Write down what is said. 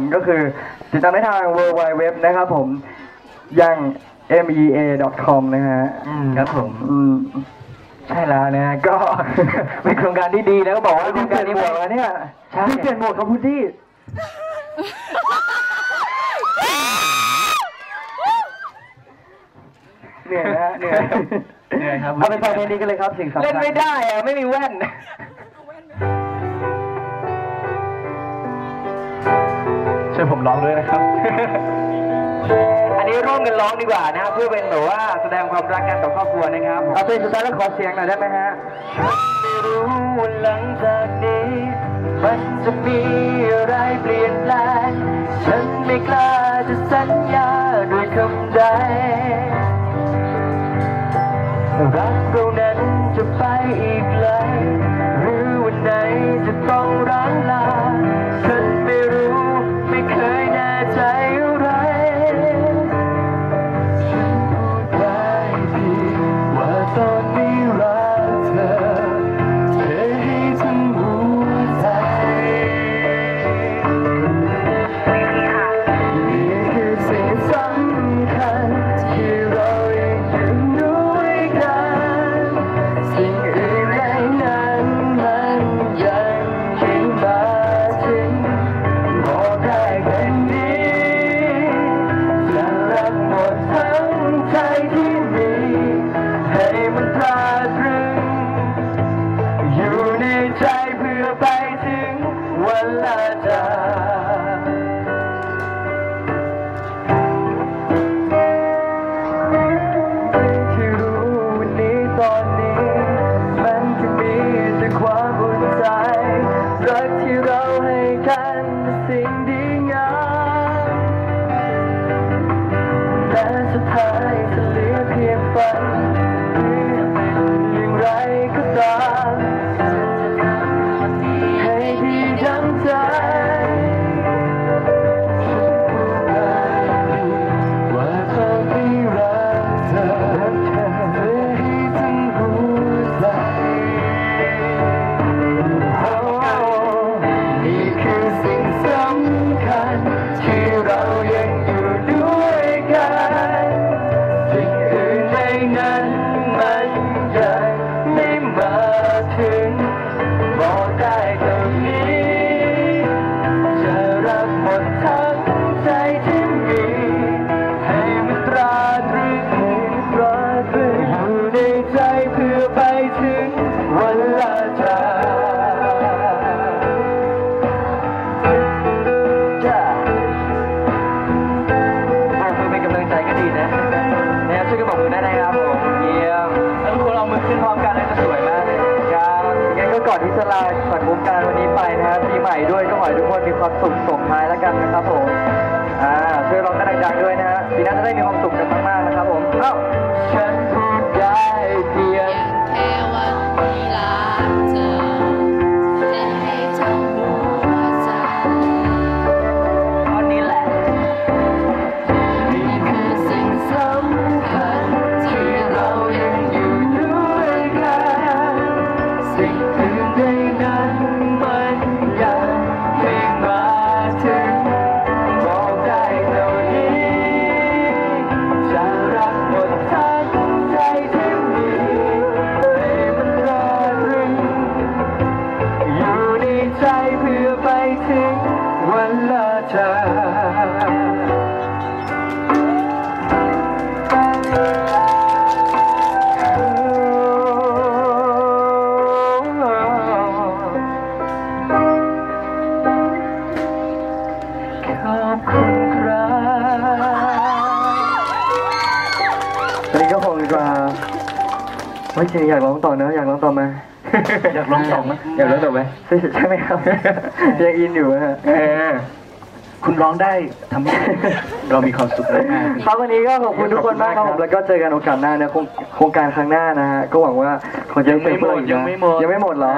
ผมก็คือติดตามได้ทาง w w w นะครับผมยัง mea.com นะฮะอืมครับผมอืมใช่แล้วนะฮะก็ เป็นโครงการที่ดีแล้วก็บอกว่าโครที่งเปการลี่ยนนี้หมวกแล้วเนี่ยใช่ที่เปลี่ยนหมวกครับพุดดี้เหนื่อยนะฮะเหนื่อยเหนื่อยครับเอาไปฟังเพลงนี้กันเลยครับสิ่งสำคัญเล่นไม่ได้อะไม่มีแว่น ช่วยผมร้องด้วยนะครับ อันนี้ร่วมกันร้องดีกว่านะครับเพื่อเป็นแบบว่าแสดงความรักกันต่อครอบครัวนะครับเอาเพลงสุดท้ายแล้วขอเสียงหน่อยได้ไหมฮะไม่รู้ว่าหลังจากนี้มันจะมีอะไรเปลี่ยนแปลงฉันไม่กล้าจะสัญญาด้วยคำใดรักเรานั้นจะไปอีกไกลหรือวันไหนจะต้อง แก็ก่อนที่จะลาสังวงการวันนี้ไปนะครับปีใหม่ด้วยก็ขอให้ทุกคนมีความสุขส่งท้ายแล้วกันนะครับผมอ่าช่วยร้องกันดังๆด้วยนะฮะปีหน้าจะได้มีความสุขกันมากๆนะครับผมเอ้าฉันพูดได้เพียงแค่วันนี้รักเธอจะให้ทั้งหัวใจตอนนี้แหละนี่คือสิ่งสำคัญที่เรายังอยู่ด้วยกันสิ่ง จากขอบคุณครับตอนนี้ก็คงจะไม่จริงอยากร้องต่อนะอยากร้องต่อไหมอยากร้องต่อไหมอยากร้องต่อไหมใช่ใช่ไหมครับ ยังอินอยู่นะฮะเออ คุณร้องได้ทำให้เรามีความสุขมากครับวันนี้ก็ขอบคุณทุกคนมากครับผมแล้วก็เจอกันโอกาสหน้านะโครงโครงการครั้งหน้านะฮะก็หวังว่าคงจะด้เจอพวกเราอีกนะยังไม่หมด ยังไม่หมดเหรอ